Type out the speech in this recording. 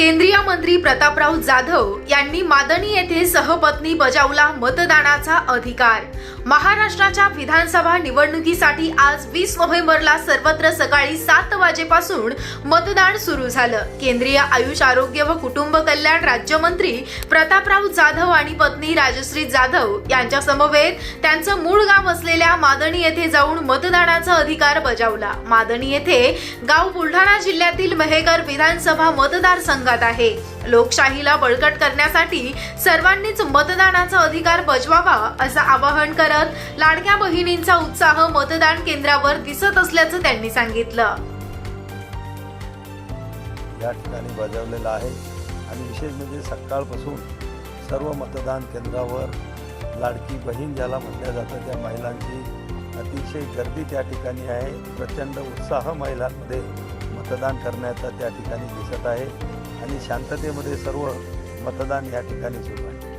केंद्रीय मंत्री प्रतापराव जाधव यांनी मादणी येथे सहपत्नी बजावला मतदानाचा अधिकार. महाराष्ट्राच्या विधानसभा निवडणुकीसाठी आज वीस नोव्हेंबरला सर्वत्र सकाळी सात वाजेपासून मतदान सुरू झालं. केंद्रीय आयुष आरोग्य व कुटुंब कल्याण राज्यमंत्री प्रतापराव जाधव आणि पत्नी राजश्री जाधव यांच्या समवेत त्यांचं मूळ गाव असलेल्या मादणी येथे जाऊन मतदानाचा अधिकार बजावला. मादणी येथे गाव बुलढाणा जिल्ह्यातील मेहकर विधानसभा मतदारसंघ मतदारसंघात आहे. लोकशाहीला बळकट करण्यासाठी सर्वांनीच मतदानाचा अधिकार बजवावा असं आवाहन करत लाडक्या बहिणींचा उत्साह मतदान केंद्रावर दिसत असल्याचं त्यांनी सांगितलं. या ठिकाणी बजावलेलं आहे आणि विशेष म्हणजे सकाळपासून सर्व मतदान केंद्रावर लाडकी बहीण ज्याला म्हटलं जातं त्या महिलांची अतिशय गर्दी त्या ठिकाणी आहे. प्रचंड उत्साह महिलांमध्ये मतदान करण्याचा त्या ठिकाणी दिसत आहे. आणि शांततेमध्ये सर्व मतदान या ठिकाणी सुरू आहे.